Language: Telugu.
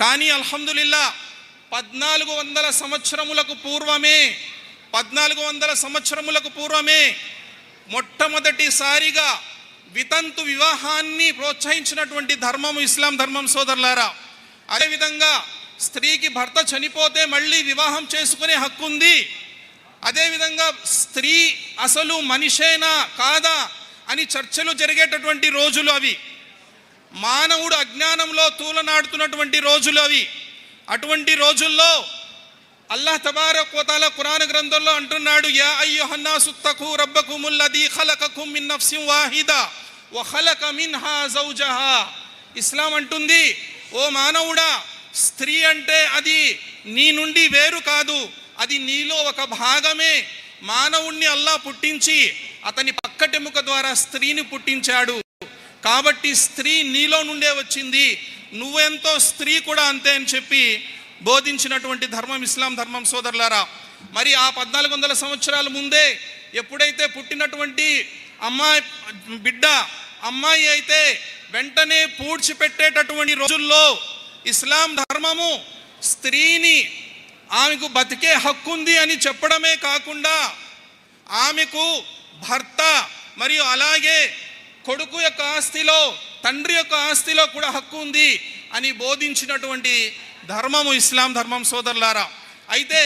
కానీ అల్హమ్దులిల్లా పద్నాలుగు వందల సంవత్సరములకు పూర్వమే పద్నాలుగు వందల సంవత్సరములకు పూర్వమే మొట్టమొదటిసారిగా వితంతు వివాహాన్ని ప్రోత్సహించినటువంటి ధర్మం ఇస్లాం ధర్మం సోదరులారా. అదేవిధంగా స్త్రీకి భర్త చనిపోతే మళ్ళీ వివాహం చేసుకునే హక్కు ఉంది. అదేవిధంగా స్త్రీ అసలు మనిషేనా కాదా అని చర్చలు జరిగేటటువంటి రోజులు అవి. మానవుడు అజ్ఞానంలో తూలనాడుతున్నటువంటి రోజులు అవి. అటువంటి రోజుల్లో అల్లాహ్ తబారక్ కోతాల ఖురాన్ గ్రంథంలో అంటున్నాడు యా అయ్యోహన్నా సుత్తకు రబ్బకుముల్లదీ ఖలకకు మిన్ నఫ్సిం వాహిదా ఓ ఖలక మిన్హా జౌజహా. ఇస్లాం అంటుంది ఓ మానవుడా స్త్రీ అంటే అది నీ నుండి వేరు కాదు అది నీలో ఒక భాగమే. మానవుణ్ణి అల్లా పుట్టించి అతని పక్కటెముక ద్వారా స్త్రీని పుట్టించాడు. కాబట్టి స్త్రీ నీలో నుండే వచ్చింది. నువ్వెంతో స్త్రీ కూడా అంతే అని చెప్పి బోధించినటువంటి ధర్మం ఇస్లాం ధర్మం సోదరులారా. మరి ఆ పద్నాలుగు వందల సంవత్సరాల ముందే ఎప్పుడైతే పుట్టినటువంటి అమ్మాయి బిడ్డ అమ్మాయి అయితే వెంటనే పూడ్చిపెట్టేటటువంటి రోజుల్లో ఇస్లాం ధర్మము స్త్రీని ఆమెకు బతికే హక్కుంది అని చెప్పడమే కాకుండా ఆమెకు భర్త మరియు అలాగే కొడుకు యొక్క ఆస్తిలో తండ్రి యొక్క ఆస్తిలో కూడా హక్కు ఉంది అని బోధించినటువంటి ధర్మము ఇస్లాం ధర్మం సోదరులారా. అయితే